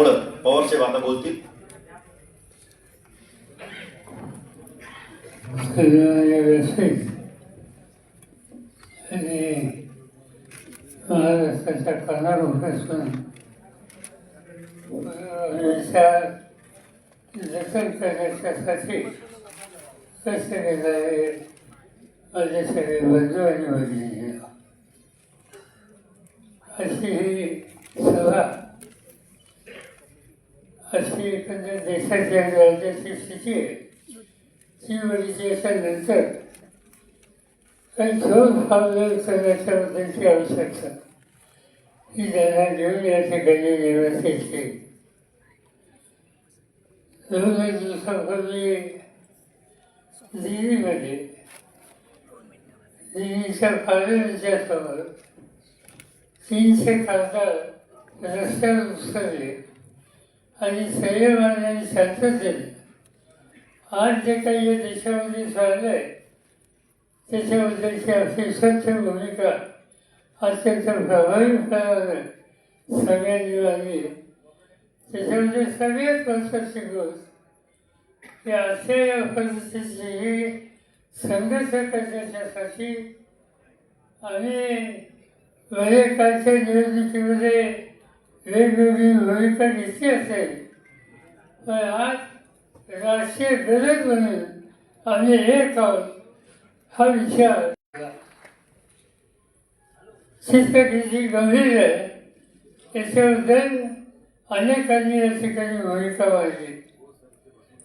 थोडं पवारसाहेब आता बोलतील. आणि महाराष्ट्राच्या कानाकोपऱ्यातून विचार जतन करण्याच्यासाठी कसे केलेले माझे सगळे बंधू आणि बहिणी अशी ही सभा अशी एकंदर देशाची आणि राज्याची स्थिती आहे. ती बघितल्याच्यानंतर काही ठोस पावलं करण्याच्याबद्दलची आवश्यकता ही त्यांना घेऊन या ठिकाणी नेण्यात येते दोन एक दिवसापूर्वी दिल्लीमध्ये दिल्लीच्या पार्लमेंटच्या समोर तीनशे खासदार रस्त्यावर उतरले. आणि संयमाने शांततेने आज जे काही या देशामध्ये चाललंय त्याच्याबद्दलची आपली स्वच्छ भूमिका अत्यंत प्रभावीपणाने सगळ्यांनी मांडली त्याच्यामध्ये सगळ्यात महत्त्वाची गोष्ट की अशा या पद्धतीची ही संघर्ष करण्याच्यासाठी आणि वेळे निवडणुकीमध्ये वेगवेगळी भूमिका घेतली असेल. पण आज राष्ट्रीय गरज म्हणून आम्ही एक आहोत हा विचार शिस्तकीची गंभीर आहे. याच्याबद्दल अनेकांनी या ठिकाणी भूमिका वाढली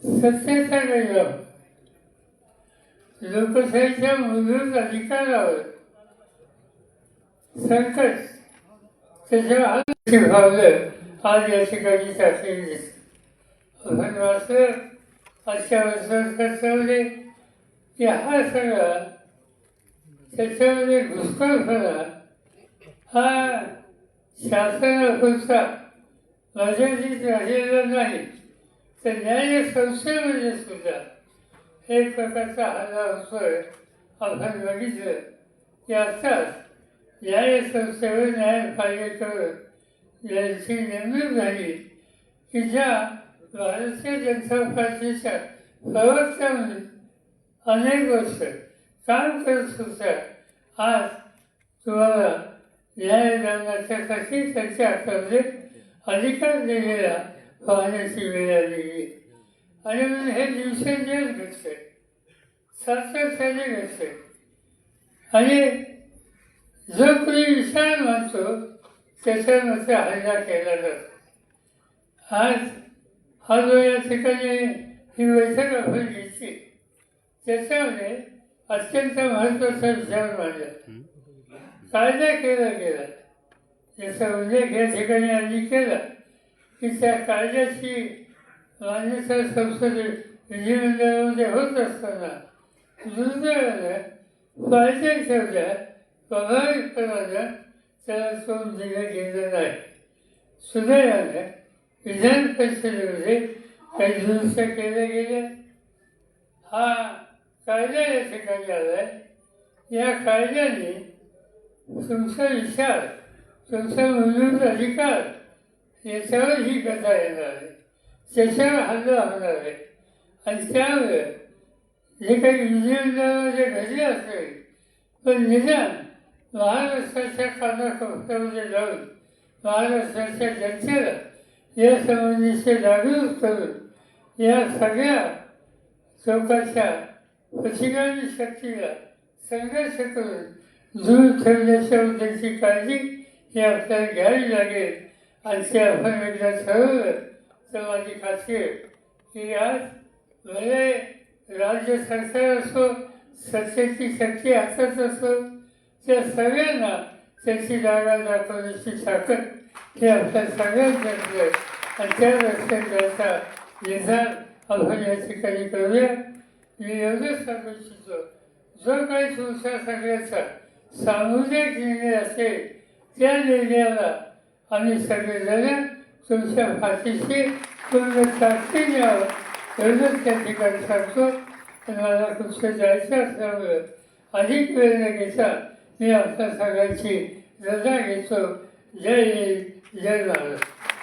सत्तेचा गैरव लोकशाहीच्या मूलभूत अधिकारावर संकट त्याच्या भावलं आज या ठिकाणी चाचणी दिसते आपण वाचलं आजच्या वर्षात की हा सगळा त्याच्यामध्ये घुसखोरपणा हा शासनापुरता मर्यादित राहिलेला नाही तर न्याय संस्थेमध्ये सुद्धा एक प्रकारचा हल्ला होतोय आपण बघितलं की आत्ताच न्याय संस्थेवर न्यायपालिकेवर यांची नेमणूक झाली. की ज्या भारतीय जनता पार्टीच्या प्रवक्त्या म्हणून अनेक वर्ष काम करत होत्या. आज तुम्हाला न्यायदानाच्यासाठी त्यांच्या हातामध्ये अधिकार दिलेला पाहण्याची वेळ आलेली आणि म्हणून हे दिवसेंदिवस घडते सातत्याने घडते आणि जो कोणी विचार मानतो त्याच्यामध्ये हल्ला केला जातो. आज हा जो या ठिकाणी ही बैठक आपण घेतली. त्याच्यामध्ये अत्यंत महत्त्वाचा विचार मांडला. कायदा केला गेला. याचा उल्लेख या ठिकाणी आम्ही केला की त्या कायद्याची मान्यता संसद विधिमंडळामध्ये होत असताना दुर्दैवानं कायदे ठेवल्या त्याला तोंड दिलं गेलं नाही सुदैवानं विधान परिषदेमध्ये काही दुरुस्त केल्या गेल्या हा कायदा या ठिकाणी आलाय. या कायद्याने तुमचा विचार तुमचा मूलभूत अधिकार याच्यावर ही कथा येणार आहे. त्याच्यावर हल्ला होणार आहे. आणि त्यामुळे जे काही विधिमंडळामध्ये घडले असेल पण निदान महाराष्ट्राच्या कानाकोपऱ्यामध्ये जाऊन महाराष्ट्राच्या जनतेला या संबंधीचे जागरूक करून या सगळ्या चौकाच्या प्रतिगामी शक्तीला संघर्ष करून दूर मुद्द्याची काळजी हे आपल्याला घ्यावी लागेल आणि ते आपण एकदा ठरवलं तर माझी खात्री की आज भले राज्य सरकार असो सत्तेची शक्ती हातात असो त्या सगळ्यांना त्याची जागा दाखवण्याची ताकद हे आपल्या सगळ्यात आहे आणि त्या रस्त्यात निधान आपण या ठिकाणी करूया. मी एवढंच सांगू इच्छितो जो काही तुमच्या सगळ्याचा सामुदायिक निर्णय असेल त्या निर्णयाला आम्ही सगळेजण तुमच्या भाषेशी पूर्ण ताकदीने आहोत. एवढंच त्या ठिकाणी सांगतो. मला तुमचं जायचं असल्यामुळं अधिक वेळ न घेता मी आपल्या सगळ्यांची रजा घेतो. जय हिंद जय महाराष्ट्र